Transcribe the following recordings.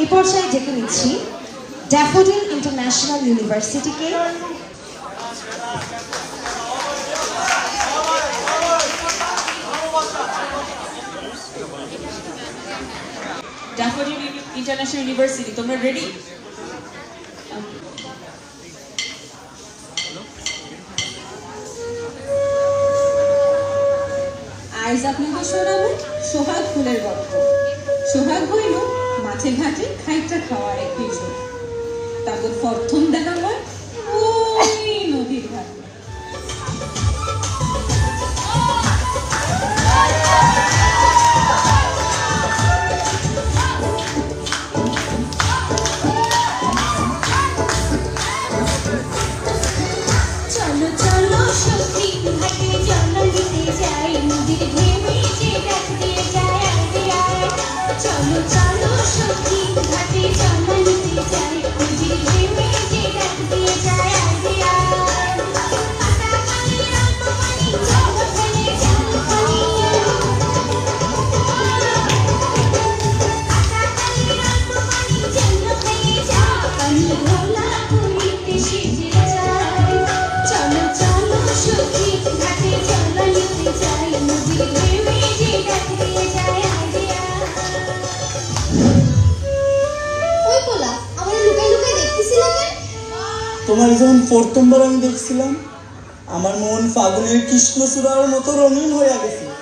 এই পর্যায়ে ডেকে নিচ্ছি ড্যাফোডিল ইন্টারন্যাশনাল ইউনিভার্সিটিকে। ড্যাফোডিল ইন্টারন্যাশনাল ইউনিভার্সিটি, তোমরা রেডি আজ আপনাকে শোনাবো সোহাগ ফুলের গল্প। সোহাগ হইল আচ্ছা, মাঠে ঘাটে খাইটা খাওয়া এক তারপর প্রথম দেখা হয় তোমার যখন প্রথমবার আমি দেখছিলাম আমার মন ফাগুনের কৃষ্ণচূড়ার মতো রঙিন হয়ে গেছিল।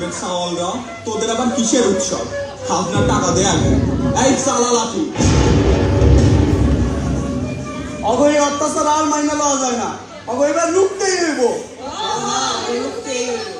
বলবেন, সাওয়ালরা, তোদের আবার কিসের উৎসব? আপনার টাকা দেয়া গেল এই সালা লাঠি। অবৈ অত্যাচার আর মাইনা লওয়া যায় না। অবৈ এবার লুকতেই হইব। রুখতেই হইব।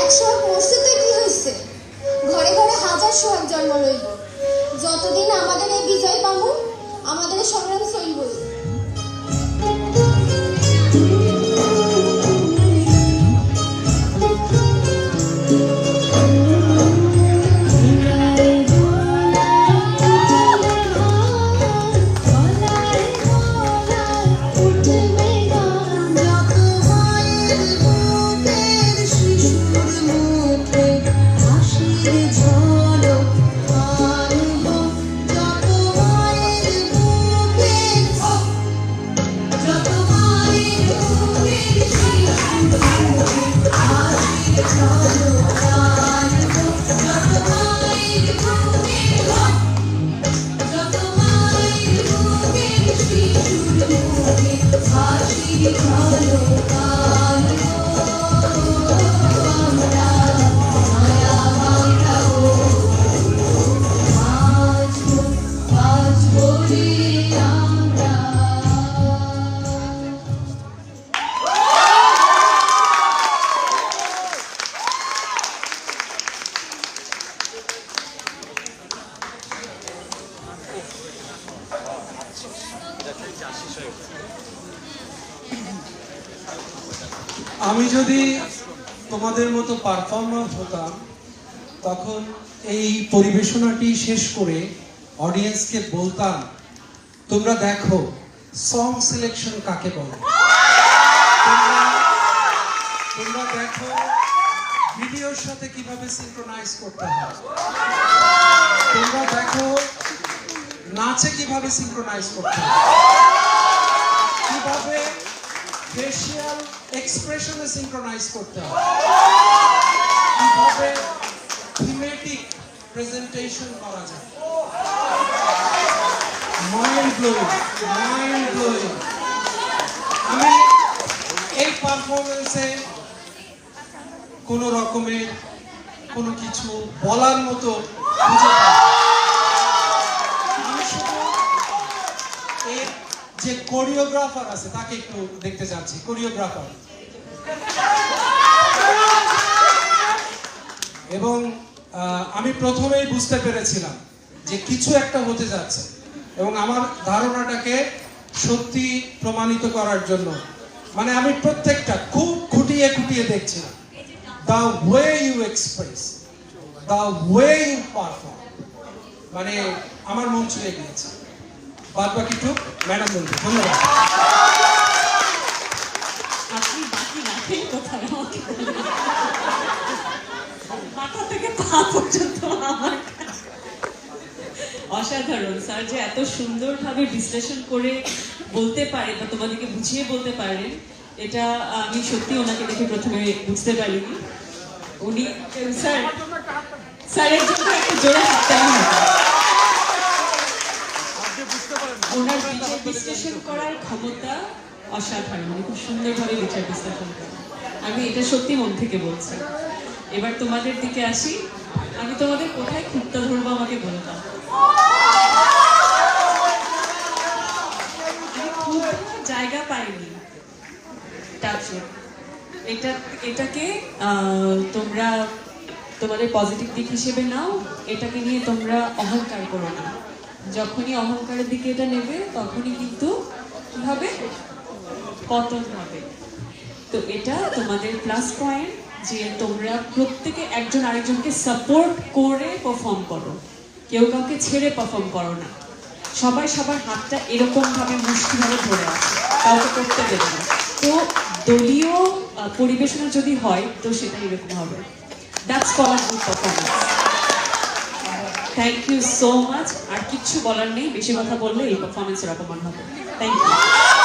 এক সোহাগ মরছে তো কি হয়েছে? ঘরে ঘরে হাজার সোহাগ জন্ম লইব যতদিন আমাদের এই বিজয় পামু আমাদের সংগ্রাম চলবই যদি তোমাদের মতো পারফর্মার হতাম, তখন এই পরিবেশনাটি শেষ করে অডিয়েন্সকে বলতাম, তোমরা দেখো সং সিলেকশন কাকে বলে? তোমরা দেখো ভিডিওর সাথে কীভাবে সিনক্রোনাইজ করতে হয়। তোমরা দেখো, নাচে কীভাবে সিনক্রোনাইজ করতে হয়। কীভাবে ফেশিয়াল এক্সপ্রেশনে সিনক্রোনাইজ করতে হবে থিমেটিক প্রেজেন্টেশন করা যায়। মাইন্ড মাইন্ড ব্লোয়িং আমি এই পারফরমেন্সে কোনো রকমের কোনো কিছু বলার মতো খুঁজে পাই না। আমি শুধু এর যে কোরিওগ্রাফার আছে, তাকে একটু দেখতে যাচ্ছি কোরিওগ্রাফার। এবং আমি প্রথমেই বুঝতে পেরেছিলাম যে কিছু একটা হতে যাচ্ছে, এবং আমার ধারণাটাকে সত্যি প্রমাণিত করার জন্য মানে আমি প্রত্যেকটা খুব খুঁটিয়ে খুঁটিয়ে দেখছিলাম। The way you express the way you perform মানে আমার মন ছুঁয়ে গিয়েছে। বাদ বাকিটুক ম্যাডাম বলবে ধন্যবাদ। অসাধারণ, স্যার যে এত সুন্দরভাবে বিশ্লেষণ করে বলতে পারে বা তোমাদেরকে বুঝিয়ে বলতে পারেন এটা আমি সত্যি ওনাকে দেখে প্রথমে বুঝতে পারিনি। উনি, স্যার, স্যারের জন্য একটা জোরে হাততালি হবে ওনার বিচার বিশ্লেষণ করার ক্ষমতা অসাধারণ উনি খুব সুন্দরভাবে বিচার বিশ্লেষণ করেন আমি এটা সত্যি মন থেকে বলছি। এবার তোমাদের দিকে আসি। আমি তোমাদের কোথায় খুঁটটা ধরবো আমাকে বলে দাও খুব জায়গা পাইনি। এটা, এটাকে তোমরা তোমাদের পজিটিভ দিক হিসেবে নাও। এটাকে নিয়ে তোমরা অহংকার করো না। যখনই অহংকারের দিকে এটা নেবে, তখনই কিন্তু কি হবে পতন হবে। তো এটা তোমাদের প্লাস পয়েন্ট যে তোমরা প্রত্যেকে একজন আরেকজনকে সাপোর্ট করে পারফর্ম করো। কেউ কাউকে ছেড়ে পারফর্ম করো না। সবাই সবার হাতটা এরকম ভাবে মুষ্টিভাবে ধরে আছে। কাউকে করতে দেবে না। তো দলীয় পরিবেশনা যদি হয়, তো সেটা এরকম হবে। That's call good performance thank you so much আর কিচ্ছু বলার নেই। বেশি কথা বললে এই পারফরমেন্সের অপমান হবে। Thank you